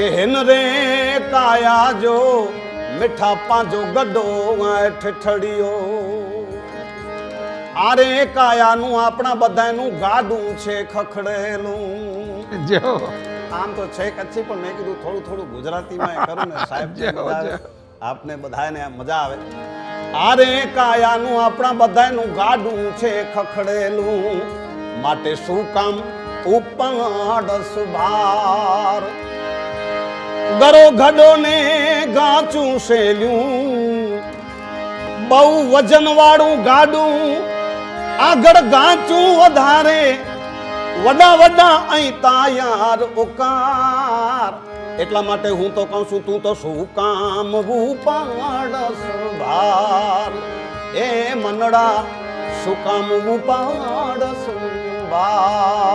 કે હેન રે કાયા જો મીઠા પાંજો ગડો ઠઠડિયો આરે કાયાનું આપણા બધાનું ગાડું છે ખખડેલું. જો. આમ તો છે કચ્છી પણ મેં કીધું થોડું થોડું ગુજરાતીમાં કરું ને સાહેબ. આપને બધાને મજા આવે. આરે કાયાનું આપણા બધાનું ગાડું છે ખખડેલું. માટે શું કામ? ઉપાડ ભાર ગરો ઘડો ને ગાચું શેલ્યું બહુ વજન વાળું ગાડું આગળ ગાચું વધારે. વડા વડા અહીં તાયાર ઉકાર. એટલા માટે હું તો કહું છું, તું તો શું કામ ઉપાડસ ભાર એ મનડા શું કામ ઉપાડસ ભાર